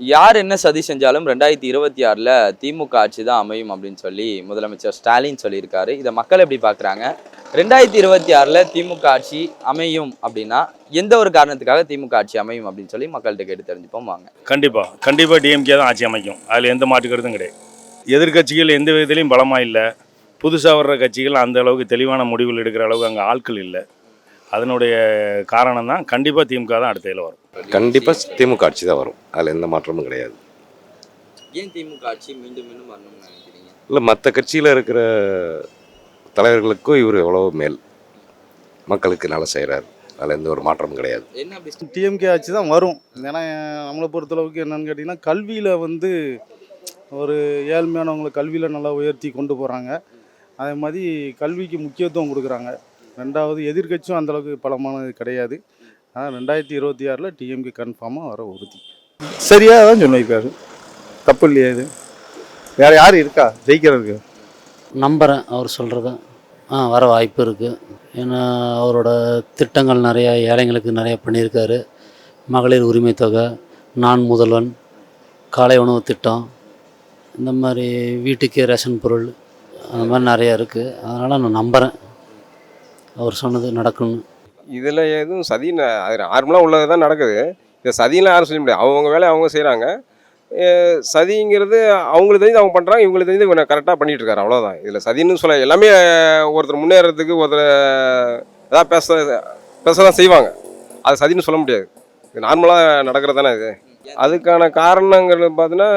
யார் என்ன சதி செஞ்சாலும் ரெண்டாயிரத்தி இருபத்தி ஆறில் திமுக ஆட்சி தான் அமையும் அப்படின்னு சொல்லி முதலமைச்சர் ஸ்டாலின் சொல்லியிருக்காரு. இதை மக்கள் எப்படி பார்க்குறாங்க? ரெண்டாயிரத்தி இருபத்தி ஆறில் திமுக ஆட்சி அமையும் அப்படின்னா எந்த ஒரு காரணத்துக்காக திமுக ஆட்சி அமையும் அப்படின்னு சொல்லி மக்கள்கிட்ட கேட்டு தெரிஞ்சுப்போம். வாங்க. கண்டிப்பாக கண்டிப்பாக டிஎம்கே தான் ஆட்சி அமைக்கும். அதில் எந்த மாற்றுக்கிறதும் கிடையாது. எதிர்க்கட்சிகள் எந்த விதத்துலையும் பலமாக இல்லை. புதுசாக வர்ற கட்சிகள் அந்த அளவுக்கு தெளிவான முடிவுகள் எடுக்கிற அளவுக்கு அங்கே ஆட்கள் இல்லை. அதனுடைய காரணம் தான் கண்டிப்பாக திமுக தான் அடுத்த இதில் வரும். கண்டிப்பாக திமுக ஆட்சி தான் வரும். அதில் எந்த மாற்றமும் கிடையாது. ஏன் திமுக ஆட்சி மீண்டும் மீண்டும் வரணும்னு நினைக்கிறீங்க? இல்லை மற்ற கட்சியில் இருக்கிற தலைவர்களுக்கும் இவர் எவ்வளோ மேல். மக்களுக்கு நல்லா செய்கிறார் அதில் எந்த ஒரு மாற்றமும் கிடையாது. என்ன அப்படி டிஎம்கே ஆட்சி தான் வரும். ஏன்னா நம்மளை பொறுத்தளவுக்கு என்னன்னு கேட்டிங்கன்னா கல்வியில் வந்து ஒரு ஏழ்மையானவங்களை கல்வியில் நல்லா உயர்த்தி கொண்டு போகிறாங்க அதே மாதிரி கல்விக்கு முக்கியத்துவம் கொடுக்குறாங்க. ரெண்டாவது எதிர்க்கட்சியும் அந்தளவுக்கு பலமானது கிடையாது. ஆனால் ரெண்டாயிரத்தி இருபத்தி ஆறில் டிஎம்கே கன்ஃபார்மாக வர உறுதி. சரியாக தான் சொல்லியிருக்காரு. தப்பு இல்லையா இது? வேறு யார் இருக்கா? ஜெயிக்கிறதுக்கு? நம்புகிறேன் அவர் சொல்கிறத ஆ வர வாய்ப்பு இருக்குது ஏன்னா அவரோட திட்டங்கள் நிறையா ஏழைங்களுக்கு நிறையா பண்ணியிருக்காரு. மகளிர் உரிமை தொகை நான் முதல்வன் காலை உணவு திட்டம் இந்த மாதிரி வீட்டுக்கே ரேஷன் பொருள் அந்த மாதிரி நிறையா இருக்குது அதனால் நான் நம்புகிறேன் அவர் சொன்னது நடக்கும்னு. இதில் எதுவும் சதி அது நார்மலாக உள்ளது தான் நடக்குது. இந்த சதியெலாம் யாரும் சொல்ல முடியாது. அவங்க வேலையை அவங்க செய்கிறாங்க. சதிங்கிறது அவங்களுக்கு தெரிஞ்சு அவங்க பண்ணுறாங்க. இவங்களுக்கு தெரிஞ்சு இவங்க கரெக்டாக பண்ணிகிட்டு இருக்காரு. அவ்வளோதான் இதில் சதின்னு சொல்ல எல்லாமே ஒருத்தர் முன்னேறதுக்கு ஒருத்தர் ஏதாவது பேச பேச தான் செய்வாங்க. அது சதின்னு சொல்ல முடியாது. இது நார்மலாக நடக்கிறது தானே இது. அதுக்கான காரணங்கள் பார்த்தீங்கன்னா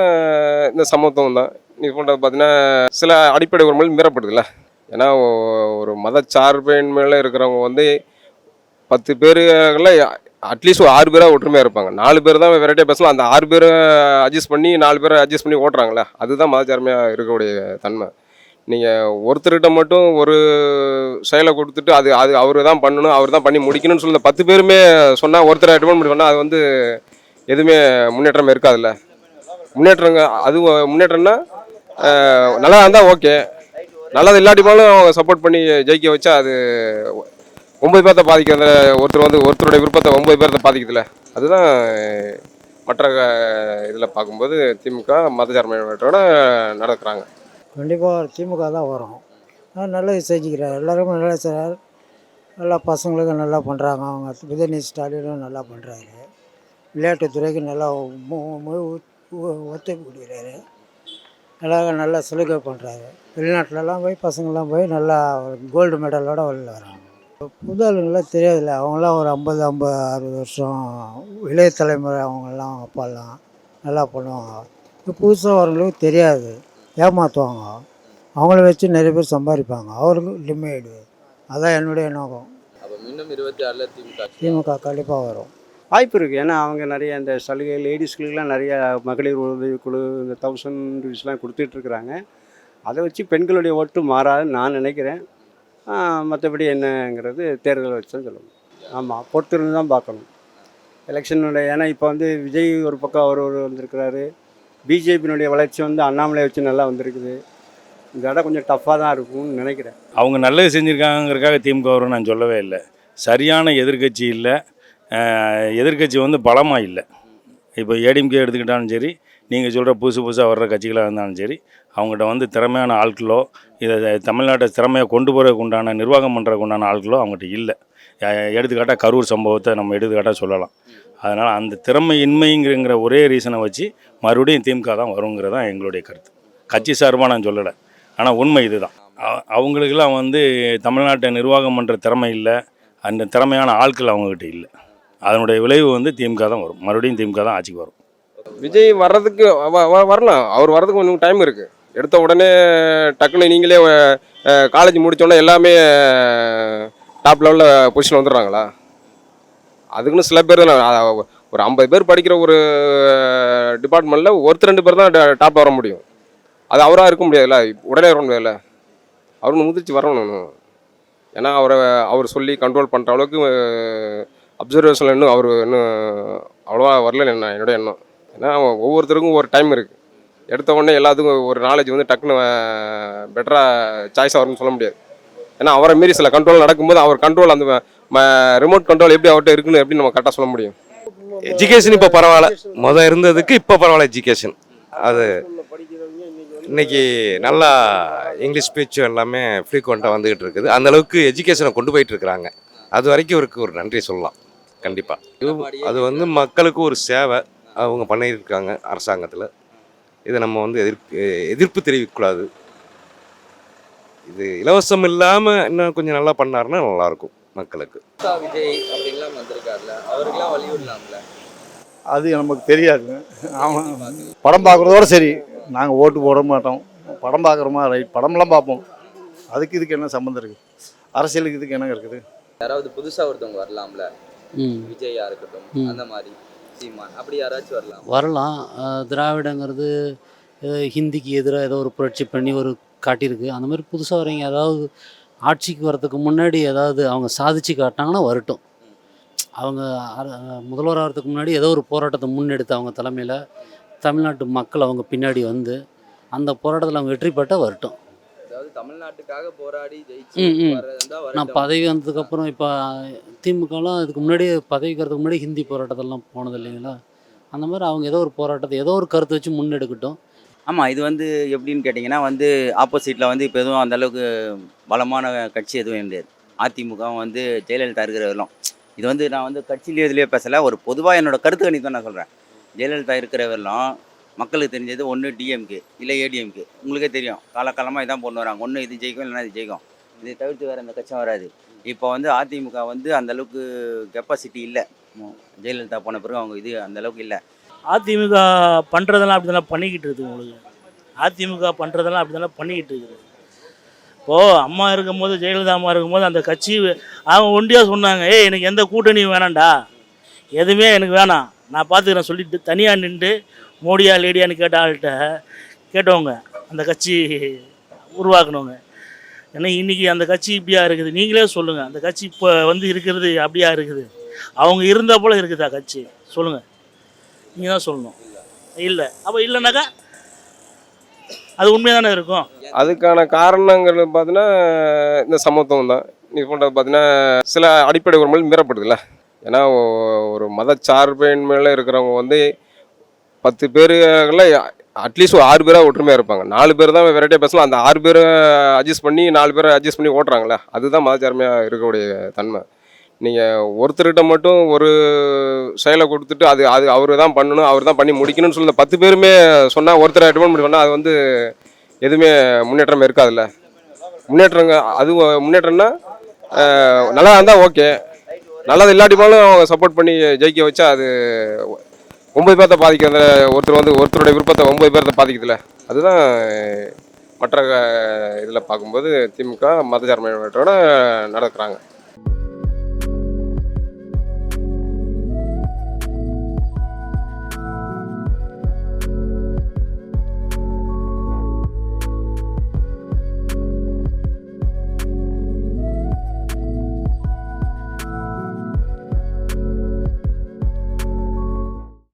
இந்த சமத்துவம் தான். நீ சொல்கிறது பார்த்தீங்கன்னா சில அடிப்படை உரிமைகள் மீறப்படுதுல்ல. ஏன்னா ஒரு ஒரு மதச்சார்பின் மேலே இருக்கிறவங்க வந்து பத்து பேருல அட்லீஸ்ட் ஒரு ஆறு பேராக ஒற்றுமையாக இருப்பாங்க. நாலு பேர் தான் வெரைட்டியாக பேசலாம். அந்த ஆறு பேரை அட்ஜஸ்ட் பண்ணி நாலு பேரை அட்ஜஸ்ட் பண்ணி ஓட்டுறாங்களே அதுதான் மதச்சார்மையாக இருக்கக்கூடிய தன்மை. நீங்கள் ஒருத்தர்கிட்ட மட்டும் ஒரு செயலை கொடுத்துட்டு அது அது அவர் தான் பண்ணணும் அவர் தான் பண்ணி முடிக்கணும்னு சொல்லி பத்து பேருமே சொன்னால் ஒருத்தரை அட்மெண்ட் பண்ணி சொன்னால் அது வந்து எதுவுமே முன்னேற்றம் இருக்காதுல்ல? முன்னேற்றங்க அது முன்னேற்றம்னா நல்லா இருந்தால் ஓகே நல்லது இல்லாட்டி போனாலும் அவங்க சப்போர்ட் பண்ணி ஜெயிக்க வச்சா அது ஒன்பது பேர்த்த பாதிக்கிற ஒருத்தர் வந்து ஒருத்தருடைய விருப்பத்தை ஒன்பது பேர்த்த பாதிக்கிறதுல அதுதான் மற்ற இதில் பார்க்கும்போது திமுக மதச்சார்மையோட நடக்கிறாங்க கண்டிப்பாக திமுக தான் வரும். நல்லது செஞ்சுக்கிறார். எல்லாருமே நல்லா செய்கிறார் நல்லா பசங்களுக்கு நல்லா பண்ணுறாங்க அவங்க. உதயநிதி ஸ்டாலினும் நல்லா பண்ணுறாரு விளையாட்டுத்துறைக்கு நல்லா மு- முழு ஒ- ஒத்துழைப்பு கொடுக்குறாரு. நல்லா நல்லா சலுகை பண்ணுறாரு வெளிநாட்டிலலாம் போய் பசங்கள்லாம் போய் நல்லா கோல்டு மெடலோட வெளில வராங்க. புது ஆளுங்களாம் தெரியாதுல்ல அவங்களாம் ஒரு ஐம்பது ஐம்பது அறுபது வருஷம் இளைய தலைமுறை அவங்கெல்லாம் அப்பாலாம் நல்லா பண்ணுவாங்க. இப்போ புதுசாக வரவங்களுக்கு தெரியாது ஏமாற்றுவாங்க அவங்கள வச்சு நிறைய பேர் சம்பாதிப்பாங்க அவருக்கு லிமிட் அதான் என்னுடைய நோக்கம். திமுக கண்டிப்பாக வரும். வாய்ப்பு இருக்குது ஏன்னா அவங்க நிறைய இந்த சலுகை லேடிஸ்களுக்கெல்லாம் நிறைய மகளிர் உதவிக்குழு இந்த தௌசண்ட் ருபீஸ்லாம் கொடுத்துட்ருக்குறாங்க அதை வச்சு பெண்களுடைய ஓட்டு மாறாதுன்னு நான் நினைக்கிறேன். மற்றபடி என்னங்கிறது தேர்தலை வச்சு தான் சொல்லணும். ஆமாம் பொறுத்திருந்து தான் பார்க்கணும். எலெக்ஷனுடைய ஏன்னா இப்போ வந்து விஜய் ஒரு பக்கம் அவர் ஒரு வந்திருக்கிறாரு. பிஜேபியினுடைய வளர்ச்சி வந்து அண்ணாமலை வச்சு நல்லா வந்திருக்குது. இந்த இடம் கொஞ்சம் டஃப்பாக தான் இருக்கும்னு நினைக்கிறேன். அவங்க நல்லது செஞ்சுருக்காங்கிறக்காக திமுக வரும்னு நான் சொல்லவே இல்லை. சரியான எதிர்க்கட்சி இல்லை. எதிர்க்கட்சி வந்து பலமாக இல்லை. இப்போ ஏடிஎம்கே எடுத்துக்கிட்டாலும் சரி நீங்கள் சொல்கிற புதுசு புதுசாக வர்ற கட்சிகளாக இருந்தாலும் சரி அவங்ககிட்ட வந்து திறமையான ஆட்களோ இதை தமிழ்நாட்டை திறமையை கொண்டு போகிறதுக்கு உண்டான நிர்வாகம் பண்ணுறதுக்கு உண்டான ஆட்களோ அவங்ககிட்ட இல்லை. எடுத்துக்காட்டாக கரூர் சம்பவத்தை நம்ம எடுத்துக்காட்டாக சொல்லலாம். அதனால் அந்த திறமையின்மைங்கிற ஒரே ரீசனை வச்சு மறுபடியும் திமுக தான் வருங்கிறது தான் எங்களுடைய கருத்து. கட்சி சார்பாக நான் சொல்லலை. ஆனால் உண்மை இதுதான். அ- அவங்களுக்கெல்லாம் வந்து தமிழ்நாட்டை நிர்வாகம் பண்ணுற திறமை இல்லை. அந்த திறமையான ஆட்கள் அவங்கக்கிட்ட இல்லை. அதனுடைய விளைவு வந்து திமுக தான் வரும். மறுபடியும் திமுக தான் ஆட்சிக்கு வரும். விஜய் வர்றதுக்கு வரலாம். அவர் வர்றதுக்கு கொஞ்சம் டைம் இருக்குது எடுத்த உடனே டக்குன்னு நீங்களே காலேஜ் முடித்தோடனே எல்லாமே டாப் லெவலில் பொசிஷன் வந்துடுறாங்களா? அதுக்குன்னு சில பேர் தான் ஒரு ஐம்பது பேர் படிக்கிற ஒரு டிபார்ட்மெண்ட்டில் ஒருத்தர் ரெண்டு பேர் தான் டாப் வர முடியும். அது அவராக இருக்க முடியாதுல்ல? உடனே வர முடியாதுல்ல அவரு முதிர்ச்சி வரணும். ஏன்னா அவரை அவர் சொல்லி கண்ட்ரோல் பண்ணுற அளவுக்கு அப்சர்வேஷனில் இன்னும் அவர் இன்னும் அவ்வளோவா வரல என்ன என்னோட எண்ணம். ஏன்னா ஒவ்வொருத்தருக்கும் ஒரு டைம் இருக்குது எடுத்த உடனே எல்லாத்துக்கும் ஒரு நாலேஜ் வந்து டக்குன்னு பெட்டராக சாய்ஸாக வரும்னு சொல்ல முடியாது. ஏன்னா அவரை மீறி சில கண்ட்ரோல் நடக்கும்போது அவர் கண்ட்ரோல் அந்த ரிமோட் கண்ட்ரோல் எப்படி அவர்கிட்ட இருக்குன்னு எப்படி நம்ம கரெக்டாக சொல்ல முடியும்? எஜுகேஷன் இப்போ பரவாயில்ல. மொதல் இருந்ததுக்கு இப்போ பரவாயில்ல எஜுகேஷன் அது இன்னைக்கு நல்லா இங்கிலீஷ் பேச்சும் எல்லாமே ஃப்ரீக்வெண்ட்டாக வந்துகிட்டு இருக்குது. அந்த அளவுக்கு எஜுகேஷனை கொண்டு போயிட்டு இருக்கிறாங்க. அது வரைக்கும் இவருக்கு ஒரு நன்றி சொல்லலாம். கண்டிப்பாக அது வந்து மக்களுக்கு ஒரு சேவை அவங்க பண்ணியிருக்காங்க அரசாங்கத்தில். இதை நம்ம வந்து எதிர்ப்பு எதிர்ப்பு தெரிவிக்கக்கூடாது. இது இலவசம் இல்லாமல் இன்னும் கொஞ்சம் நல்லா பண்ணாருன்னா நல்லாயிருக்கும் மக்களுக்கு. விஜய் அப்படின்லாம் வந்திருக்காருல்ல அவருக்கெல்லாம் வழிவிடலாம்ல அது நமக்கு தெரியாது. ஆமாம் படம் பார்க்குறதோட சரி நாங்கள் ஓட்டு போட மாட்டோம். படம் பார்க்குறோமா ரைட் படம்லாம் பார்ப்போம். அதுக்கு இதுக்கு என்ன சம்மந்தம் இருக்குது அரசியலுக்கு இதுக்கு என்ன இருக்குது? யாராவது புதுசா ஒருத்தவங்க வரலாம்ல? விஜயா இருக்கட்டும். அந்த மாதிரி சீமான். அப்படி யாராச்சும் வரலாம்? வரலாம். திராவிடங்கிறது ஹிந்திக்கு எதிராக ஏதோ ஒரு புரட்சி பண்ணி ஒரு காட்டியிருக்கு. அந்த மாதிரி புதுசாக வரீங்க ஏதாவது ஆட்சிக்கு வரதுக்கு முன்னாடி ஏதாவது அவங்க சாதிச்சு காட்டினாங்கன்னா வரட்டும். அவங்க முதல்வர் ஆகிறதுக்கு முன்னாடி ஏதோ ஒரு போராட்டத்தை முன்னெடுத்து அவங்க தலைமையில் தமிழ்நாட்டு மக்கள் அவங்க பின்னாடி வந்து அந்த போராட்டத்தில் அவங்க வெற்றி பெற்றால் வரட்டும். அதாவது தமிழ்நாட்டுக்காக போராடி ஜெயிச்சு நான். பதவி வந்ததுக்கப்புறம் இப்போ திமுகலாம் இதுக்கு முன்னாடி பதவிக்கு வரதுக்கு முன்னாடி ஹிந்தி போராட்டத்தெல்லாம் போனது இல்லைங்களா? அந்த மாதிரி அவங்க ஏதோ ஒரு போராட்டத்தை ஏதோ ஒரு கருத்தை வச்சு முன்னெடுக்கட்டும். ஆமாம் இது வந்து எப்படின்னு கேட்டிங்கன்னா வந்து ஆப்போசிட்டில் வந்து இப்போ எதுவும் அந்த அளவுக்கு பலமான கட்சி எதுவும் கிடையாது அதிமுக வந்து ஜெயலலிதா இருக்கிற வரலாம் இது வந்து நான் வந்து கட்சியிலேயே இதுலேயே பேசலை ஒரு பொதுவாக என்னோட கருத்து கணித்து தான் நான் சொல்கிறேன் ஜெயலலிதா இருக்கிற வரலாம் மக்களுக்கு தெரிஞ்சது ஒன்று டிஎம்கே இல்லை ஏடிஎம்கே உங்களுக்கே தெரியும். காலகாலமாக இதான் பொண்ணு வராங்க. ஒன்று இது ஜெயிக்கும் இல்லைன்னா இது ஜெயிக்கும். இதை தவிர்த்து வேறு எந்த கட்சியும் வராது. இப்போ வந்து அதிமுக வந்து அந்தளவுக்கு கெப்பாசிட்டி இல்லை. ஜெயலலிதா போன பிறகு அவங்க இது அந்தளவுக்கு இல்லை. அதிமுக பண்ணுறதெல்லாம் அப்படி தானே பண்ணிக்கிட்டு இருக்குது உங்களுக்கு? அதிமுக பண்ணுறதெல்லாம் அப்படி தானே பண்ணிக்கிட்டு இருக்குது? இப்போது அம்மா இருக்கும்போது ஜெயலலிதா அம்மா இருக்கும்போது அந்த கட்சி அவங்க ஒண்டியாக சொன்னாங்க ஏய் எனக்கு எந்த கூட்டணியும் வேணாண்டா எதுவுமே எனக்கு வேணாம். நான் பார்த்துக்கிறேன் சொல்லிட்டு தனியாக நின்று மோடியா லேடியான்னு கேட்ட ஆள்கிட்ட கேட்டவங்க அந்த கட்சி உருவாக்குனவங்க ஏன்னா இன்றைக்கி அந்த கட்சி இப்படியா இருக்குது? நீங்களே சொல்லுங்கள் அந்த கட்சி இப்போ வந்து இருக்கிறது அப்படியா இருக்குது? அவங்க இருந்த போல் இருக்குதா கட்சி? சொல்லுங்கள் நீங்கள் தான் சொல்லணும். இல்லை. அப்போ இல்லைனாக்கா அது உண்மையாக தானே இருக்கும்? அதுக்கான காரணங்கள் பார்த்தீங்கன்னா இந்த சமத்துவம் தான். நீ பண்ணுறது பார்த்தீங்கன்னா சில அடிப்படை உரிமைகள் மீறப்படுதுல்ல. ஏன்னா ஒரு ஒரு மதச்சார்பின் மேலே இருக்கிறவங்க வந்து பத்து பேருல அட்லீஸ்ட் ஒரு ஆறு பேராக ஒற்றுமையாக இருப்பாங்க. நாலு பேர் தான் வெரைட்டியாக பேசலாம். அந்த ஆறு பேரை அட்ஜஸ்ட் பண்ணி நாலு பேரை அட்ஜஸ்ட் பண்ணி ஓட்டுறாங்களே அதுதான் மதச்சார்மையாக இருக்கக்கூடிய தன்மை. நீங்கள் ஒருத்தர்கிட்ட மட்டும் ஒரு செயலை கொடுத்துட்டு அது அது அவர் தான் பண்ணணும் அவர் தான் பண்ணி முடிக்கணும்னு சொல்லி பத்து பேருமே சொன்னால் ஒருத்தரை டிபெண்ட் பண்ணி சொன்னால் அது வந்து எதுவுமே முன்னேற்றம் இருக்காதுல்ல. முன்னேற்றங்க அது முன்னேற்றம்னா நல்லா இருந்தால் ஓகே நல்லது இல்லாட்டி போனாலும் அவங்க சப்போர்ட் பண்ணி ஜெயிக்க வச்சா அது ஒன்பது பேர்த்த பாதிக்கிறத ஒருத்தர் வந்து ஒருத்தருடைய விருப்பத்தை ஒன்பது பேர்த்த பாதிக்குதுல்ல அதுதான் மற்ற இதில் பார்க்கும்போது திமுக மதச்சார்மையோட நடக்கிறாங்க.